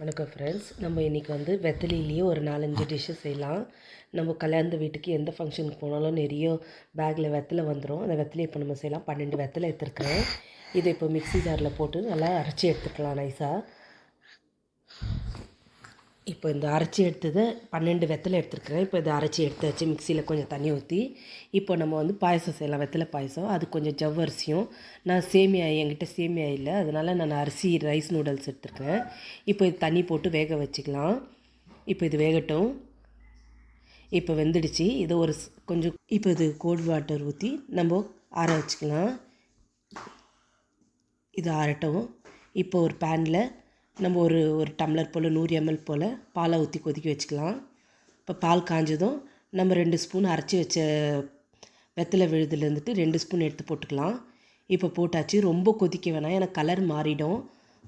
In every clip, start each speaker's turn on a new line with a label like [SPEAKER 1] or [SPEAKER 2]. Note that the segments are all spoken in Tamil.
[SPEAKER 1] வணக்கம் ஃப்ரெண்ட்ஸ் நம்ம இன்றைக்கி வந்து வெத்தலையிலேயே ஒரு நாலஞ்சு டிஷ்ஷு செய்யலாம். நம்ம கல்யாணத்து வீட்டுக்கு எந்த ஃபங்க்ஷனுக்கு போனாலும் நிறைய பேக்கில் வெத்தலை வந்துடும் அந்த வெத்தலையை இப்போ நம்ம செய்யலாம். பன்னெண்டு வெத்தலை எடுத்துருக்குறேன். இதை இப்போ மிக்ஸி ஜாரில் போட்டு நல்லா அரைச்சி எடுத்துக்கலாம் நைஸாக இப்போ இந்த அரைச்சி எடுத்தது பன்னெண்டு வெத்தலை எடுத்துருக்குறேன். இப்போ இதை அரைச்சி எடுத்தாச்சு மிக்சியில் கொஞ்சம் தண்ணி ஊற்றி இப்போ நம்ம வந்து பாயசம் செய்யலாம் வெத்தலை பாயசம். அது கொஞ்சம் ஜவ்வரிசியும் நான் சேமியா என்கிட்ட சேமியா இல்லை. அதனால் நான் அரிசி ரைஸ் நூடுல்ஸ் எடுத்துருக்கேன். இப்போ இது தண்ணி போட்டு வேக வச்சுக்கலாம். இப்போ இது வேகட்டும். இப்போ வெந்துடுச்சு. இதை ஒரு ஸ்- கொஞ்சம் இப்போ இது கோல்ட் வாட்டர் ஊற்றி நம்ம ஆற வச்சுக்கலாம். இது ஆறட்டும். இப்போ ஒரு பேனில் நம்ம ஒரு ஒரு டம்ளர் போல் நூறு எம்எல் போல் பாலை ஊற்றி கொதிக்க வச்சுக்கலாம். இப்போ பால் காஞ்சதும் நம்ம ரெண்டு ஸ்பூன் அரைச்சி வச்ச வெத்தலை விழுதுலேருந்துட்டு ரெண்டு ஸ்பூன் எடுத்து போட்டுக்கலாம். இப்போ போட்டாச்சு. ரொம்ப கொதிக்க வேணாம். ஏன்னா கலர் மாறிடும்.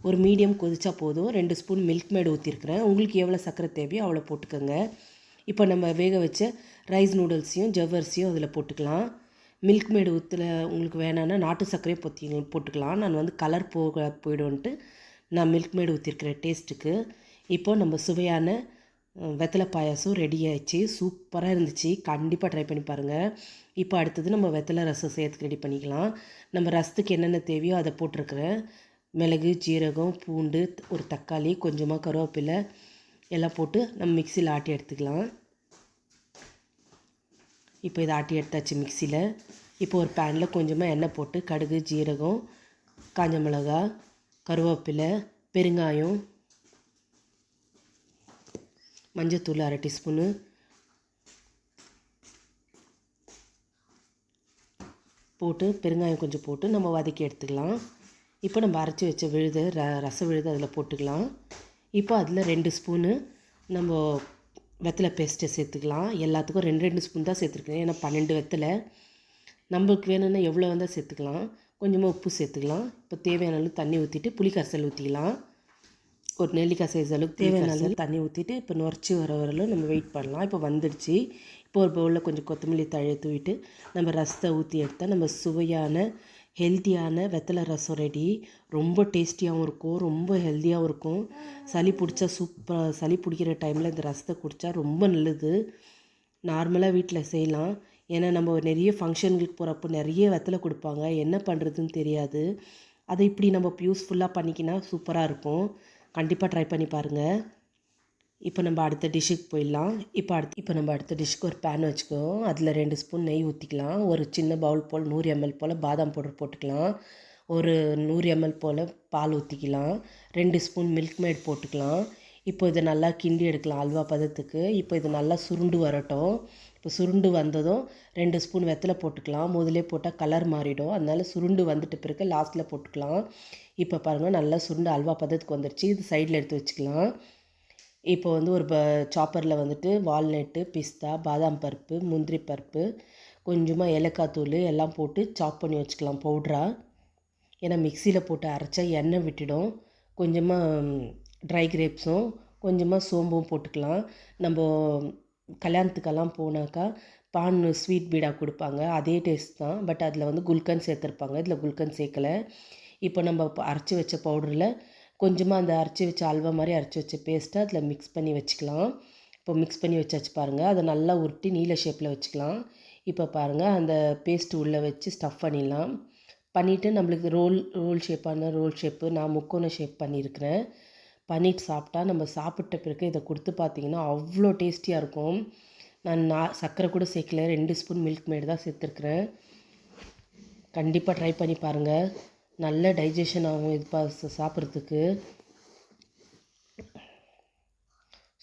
[SPEAKER 1] ஒரு மீடியம் கொதிச்சா போதும். ரெண்டு ஸ்பூன் மில்க் மேடு ஊற்றிருக்கிறேன் உங்களுக்கு எவ்வளோ சர்க்கரை தேவையோ அவ்வளோ போட்டுக்கோங்க. இப்போ நம்ம வேக வச்ச ரைஸ் நூடுல்ஸையும் ஜவ்வரிசியும் அதில் போட்டுக்கலாம். மில்க் மேடு ஊற்றல உங்களுக்கு வேணான்னா நாட்டு சர்க்கரையும் பொத்தி போட்டுக்கலாம். நான் வந்து கலர் போக போயிடும்ன்ட்டு நான் மில்க் மேட் ஊற்றிருக்கிறேன் டேஸ்ட்டுக்கு இப்போது நம்ம சுவையான வெத்தலை பாயாசம் ரெடி ஆயிடுச்சு. சூப்பராக இருந்துச்சு. கண்டிப்பாக ட்ரை பண்ணி பாருங்கள் இப்போ அடுத்தது நம்ம வெத்தலை ரசம் செய்யறதுக்கு ரெடி பண்ணிக்கலாம். நம்ம ரசத்துக்கு என்னென்ன தேவையோ அதை போட்டிருக்கிறேன் மிளகு ஜீரகம் பூண்டு ஒரு தக்காளி கொஞ்சமாக கருவேப்பிலை எல்லாம் போட்டு நம்ம மிக்சியில் ஆட்டி எடுத்துக்கலாம். இப்போ இதை ஆட்டி எடுத்தாச்சு மிக்சியில் இப்போ ஒரு பேனில் கொஞ்சமாக எண்ணெய் போட்டு கடுகு ஜீரகம் காஞ்ச மிளகா கருவேப்பிலை பெருங்காயம் மஞ்சத்தூள் அரை டீஸ்பூனு. போட்டு பெருங்காயம் கொஞ்சம் போட்டு நம்ம வதக்கி எடுத்துக்கலாம். இப்போ நம்ம அரைச்சி வச்ச விழுது ர ரச விழுது அதில் போட்டுக்கலாம். இப்போ அதில் ரெண்டு ஸ்பூனு நம்ம வெத்தலை பேஸ்ட்டை சேர்த்துக்கலாம். எல்லாத்துக்கும் ரெண்டு ரெண்டு ஸ்பூன் தான் சேர்த்துருக்கேன். ஏன்னா பன்னெண்டு வெத்தலை. நம்மளுக்கு வேணும்னா எவ்வளோ வந்தால் சேர்த்துக்கலாம். கொஞ்சமாக உப்பு சேர்த்துக்கலாம். இப்போ தேவையான அளவு தண்ணி ஊற்றிட்டு புளி கரைசல் ஊற்றிக்கலாம் ஒரு நெல்லிக்காய் சைஸ் அளவுக்கு தேவையான அளவு தண்ணி ஊற்றிட்டு இப்போ நுரைச்சி வர வரலும் நம்ம வெயிட் பண்ணலாம். இப்போ வந்துடுச்சு. இப்போ ஒரு பவுலில் கொஞ்சம் கொத்தமல்லி தழையை தூவிட்டு நம்ம ரசத்தை ஊற்றி எடுத்தால் நம்ம சுவையான ஹெல்த்தியான வெத்தலை ரசம் ரெடி ரொம்ப டேஸ்டியாகவும் இருக்கும். ரொம்ப ஹெல்த்தியாகவும் இருக்கும். சளி பிடிச்சா சூப்பர் சளி பிடிக்கிற டைமில் இந்த ரசத்தை குடித்தா ரொம்ப நல்லது. நார்மலாக வீட்டில் செய்யலாம். ஏன்னா நம்ம நிறைய ஃபங்க்ஷன்களுக்கு போகிறப்போ நிறைய வெத்தலை கொடுப்பாங்க. என்ன பண்ணுறதுன்னு தெரியாது. அதை இப்படி நம்ம யூஸ்ஃபுல்லாக பண்ணிக்கினா சூப்பராக இருக்கும். கண்டிப்பாக ட்ரை பண்ணி பாருங்கள் இப்போ நம்ம அடுத்த டிஷ்ஷுக்கு போயிடலாம். இப்போ அடுத்து இப்போ நம்ம அடுத்த டிஷ்ஷுக்கு ஒரு பேன் வச்சுக்கோம் அதில் ரெண்டு ஸ்பூன் நெய் ஊற்றிக்கலாம் ஒரு சின்ன பவுல் போல் நூறு எம்எல் போல் பாதாம் பவுடர் போட்டுக்கலாம். ஒரு நூறு எம்எல் போல் பால் ஊற்றிக்கலாம் ரெண்டு ஸ்பூன் மில்க் மேட் போட்டுக்கலாம். இப்போ இதை நல்லா கிண்டி எடுக்கலாம். அல்வா பதத்துக்கு. இப்போ இது நல்லா சுருண்டு வரட்டும். இப்போ சுருண்டு வந்ததும் ரெண்டு ஸ்பூன் வெத்தலை போட்டுக்கலாம். முதலே போட்டால் கலர் மாறிடும். அதனால சுருண்டு வந்துட்டு பிறகு லாஸ்ட்டில் போட்டுக்கலாம். இப்போ பாருங்கள் நல்லா சுருண்டு அல்வா பதத்துக்கு வந்துருச்சு. இது சைடில் எடுத்து வச்சுக்கலாம். இப்போ வந்து ஒரு ப சாப்பரில் வந்துட்டு வால்நட்டு பிஸ்தா பாதாம் பருப்பு முந்திரி பருப்பு கொஞ்சமாக ஏலக்காய் தூள் எல்லாம் போட்டு சாப் பண்ணி வச்சுக்கலாம். பவுட்ராக ஏன்னா மிக்சியில் போட்டு அரைச்சா எண்ணெய் விட்டுடும். கொஞ்சமாக ட்ரை கிரேப்ஸும் கொஞ்சமாக சோம்பும் போட்டுக்கலாம். நம்ம கல்யாணத்துக்கெல்லாம் போனாக்கா பான் ஸ்வீட் பீடா கொடுப்பாங்க. அதே டேஸ்ட் தான். பட் அதில் வந்து குல்கன் சேர்த்துருப்பாங்க. இதில் குல்கன் சேர்க்கலை. இப்போ நம்ம அரைச்சி வச்ச பவுடரில் கொஞ்சமாக அந்த அரைச்சி வச்ச அல்வா மாதிரி அரைச்சி வச்ச பேஸ்ட்டை அதில் மிக்ஸ் பண்ணி வச்சுக்கலாம். இப்போ மிக்ஸ் பண்ணி வச்சாச்சு பாருங்கள் அதை நல்லா உருட்டி நீல ஷேப்பில் வச்சுக்கலாம். இப்போ பாருங்கள் அந்த பேஸ்ட் உள்ளே வச்சு ஸ்டஃப் பண்ணிடலாம். பண்ணிவிட்டு நம்மளுக்கு ரோல் ரோல் ஷேப்பான ரோல் ஷேப்பு நான் முக்கோண ஷேப் பண்ணியிருக்கிறேன் பண்ணிட்டு சாப்பிட்டா நம்ம சாப்பிட்ட பிறகு இதை கொடுத்து பார்த்தீங்கன்னா அவ்வளோ டேஸ்டியாக இருக்கும். நான் நான் சர்க்கரை கூட சேர்க்கல. ரெண்டு ஸ்பூன் மில்க் மேடு தான் சேர்த்துருக்குறேன். கண்டிப்பாக ட்ரை பண்ணி பாருங்கள் நல்ல டைஜஷன் ஆகும் இது பா சாப்பிட்றதுக்கு.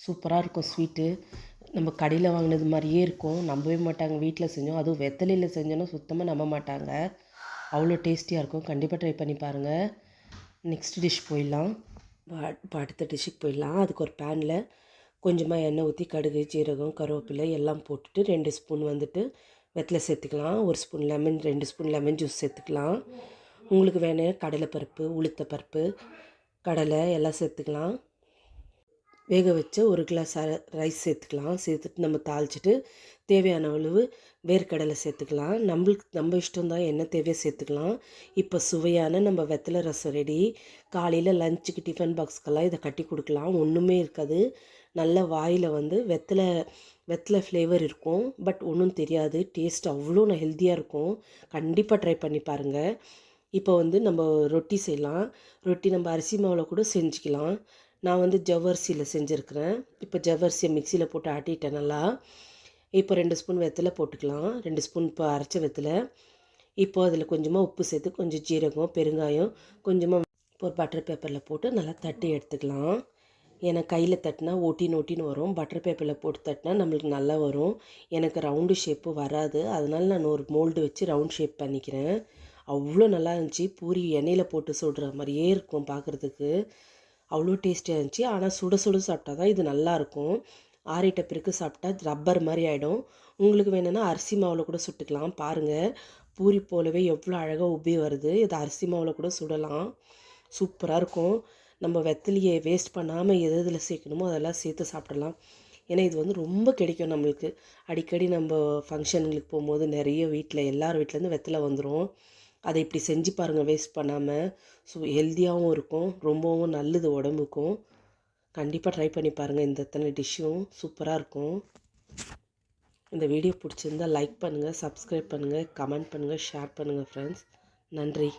[SPEAKER 1] சூப்பராக இருக்கும் ஸ்வீட்டு நம்ம கடையில் வாங்கினது மாதிரியே இருக்கும். நம்பவே மாட்டாங்க. வீட்டில் செஞ்சோம். அதுவும் வெத்தலையில் செஞ்சோன்னா சுத்தமாக நம்ப மாட்டாங்க. அவ்வளோ டேஸ்டியாக இருக்கும். கண்டிப்பாக ட்ரை பண்ணி பாருங்கள் நெக்ஸ்ட் டிஷ் போயிடலாம். இப்போ இப்போ அடுத்த டிஷ்ஷுக்கு போயிடலாம். அதுக்கு ஒரு பேனில் கொஞ்சமாக எண்ணெய் ஊற்றி கடுகு ஜீரகம் கருவேப்பிலை எல்லாம் போட்டுட்டு ரெண்டு ஸ்பூன் வந்துட்டு வெத்தலை சேர்த்துக்கலாம். ஒரு ஸ்பூன் லெமன் ரெண்டு ஸ்பூன் லெமன் ஜூஸ் சேர்த்துக்கலாம். உங்களுக்கு வேணும் கடலைப்பருப்பு உளுத்தப்பருப்பு கடலை எல்லாம் சேர்த்துக்கலாம். வேக வச்ச ஒரு கிளாஸ் ரைஸ் சேர்த்துக்கலாம். சேர்த்துட்டு நம்ம தாளிச்சிட்டு தேவையான அளவு வேர்க்கடலை சேர்த்துக்கலாம். நம்மளுக்கு நம்ம இஷ்டம் தான் என்ன தேவையோ சேர்த்துக்கலாம். இப்போ சுவையான நம்ம வெத்தலை ரசம் ரெடி காலையில் லஞ்சுக்கு டிஃபன் பாக்ஸ்க்கெல்லாம் இதை கட்டி கொடுக்கலாம். ஒன்றுமே இருக்காது. நல்ல வாயில் வந்து வெத்தலை வெத்தலை ஃப்ளேவர் இருக்கும். பட் ஒன்றும் தெரியாது. டேஸ்ட் அவ்வளோ நான் ஹெல்த்தியாக இருக்கும். கண்டிப்பாக ட்ரை பண்ணி பாருங்கள் இப்போ வந்து நம்ம ரொட்டி செய்யலாம். ரொட்டி நம்ம அரிசி மாவில் கூட செஞ்சுக்கலாம். நான் வந்து ஜவ்வரிசியில் செஞ்சுருக்கிறேன். இப்போ ஜவ்வரிசியை மிக்சியில் போட்டு ஆட்டிட்டேன் நல்லா. இப்போ ரெண்டு ஸ்பூன் வெத்தலை போட்டுக்கலாம். ரெண்டு ஸ்பூன் இப்போ அரைச்ச வெத்தலை. இப்போ அதில் கொஞ்சமாக உப்பு சேர்த்து கொஞ்சம் ஜீரகம் பெருங்காயம் கொஞ்சமாக இப்போ ஒரு பட்டர் பேப்பரில் போட்டு நல்லா தட்டி எடுத்துக்கலாம். ஏன்னா கையில் தட்டினா ஒட்டின்னு ஒட்டின்னு வரும். பட்டர் பேப்பரில் போட்டு தட்டினா நம்மளுக்கு நல்லா வரும். எனக்கு ரவுண்டு ஷேப்பு வராது. அதனால் நான் ஒரு மோல்டு வச்சு ரவுண்ட் ஷேப் பண்ணிக்கிறேன். அவ்வளோ நல்லா இருந்துச்சு. பூரி எண்ணெயில் போட்டு சுடுற மாதிரியே இருக்கும் பார்க்குறதுக்கு அவ்வளோ டேஸ்டியாக இருந்துச்சு. ஆனால் சுட சுட சாப்பிட்டா தான் இது நல்லாயிருக்கும் ஆறிட்ட பிறகு சாப்பிட்டா ரப்பர் மாதிரி ஆகிடும் உங்களுக்கு வேணும்னா அரிசி மாவில் கூட சுட்டுக்கலாம். பாருங்கள் பூரி போலவே எவ்வளோ அழகாக உப்பி வருது. இது அரிசி மாவில் கூட சுடலாம். சூப்பராக இருக்கும். நம்ம வெத்தலையை வேஸ்ட் பண்ணாமல் எது எதில் சேர்க்கணுமோ அதெல்லாம் சேர்த்து சாப்பிடலாம். ஏன்னா இது வந்து ரொம்ப கிடைக்கும் நம்மளுக்கு. அடிக்கடி நம்ம ஃபங்க்ஷனுங்களுக்கு போகும்போது நிறைய வீட்டில் எல்லார் வீட்டிலேருந்து வெத்தலை வந்துடும் அதை இப்படி செஞ்சு பாருங்கள் வேஸ்ட் பண்ணாமல் ஸோ ஹெல்த்தியாகவும் இருக்கும். ரொம்பவும் நல்லது உடம்புக்கும். கண்டிப்பாக ட்ரை பண்ணி பாருங்கள் இந்த இத்தனை டிஷ்ஷும் சூப்பராக இருக்கும். இந்த வீடியோ பிடிச்சிருந்தா லைக் பண்ணுங்கள் சப்ஸ்கிரைப் பண்ணுங்கள் கமெண்ட் பண்ணுங்கள் ஷேர் பண்ணுங்கள் ஃப்ரெண்ட்ஸ் நன்றி.